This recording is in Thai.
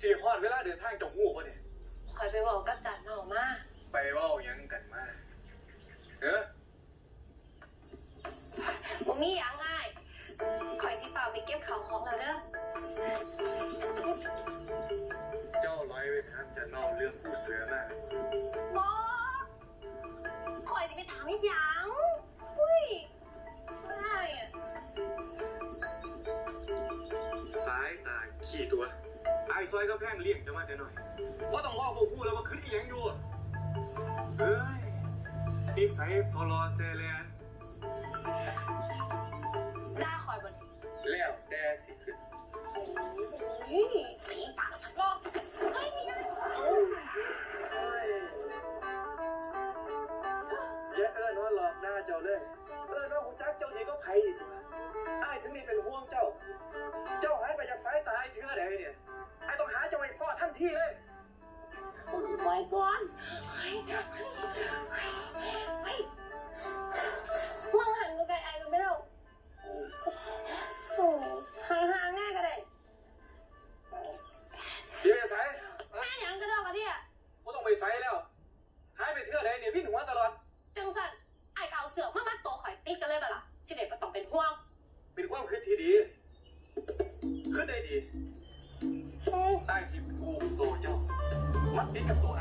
สี่ฮอดเวลาเดินทางเจงหูป่ะเนี่ยคอยไปบอกกับจันเมามาไปเว่าหยังกันมาเฮ้อบ่มีหยังง่ายคอยสิเปล่าไปเก็บข้าวของแล้วเด้อเจ้าร้อยไปถามจะเน่าเรื่องผู้เสือมาบ่ ขี่ตัวไอ้ซอยก็แพงเลี้ยงจะมาแต่หน่อยว่าต้องว่าพวกหูแล้วมาขึ้นอีหยังอยู่เฮ้ยนิสัยโซลอเซเลียนด่าคอยบ่นี่แล้วแต่สิขึ้นอุ้ยตีปากสักรอบเฮ้ยนี่นะอย่าเอิ้นว่าหลอกหน้าเจ้าเลย เอิ้น ทันทีเลยบอยบอลเฮ้ยเฮ้ยมึงหันกูไกลไอ้กูไม่เล่าโอ้ห่างๆแน่ก็ได้เดี๋ยวจะใส่แม่หยังก็ได้กันเนี่ยก็ต้องไปใส่แล้วหายไปเทื่อใดเนี่ยวิ่งหัวตลอด จังสันไอ้เก่าเสือกมามัดตัวข่อยติดกันเลยปะล่ะสิเด็ดก็ต้องเป็นห่วง เป็นความคิดที่ดีคิดได้ดีได้ สิผูกตัวเจ้า มัดติดกับตัว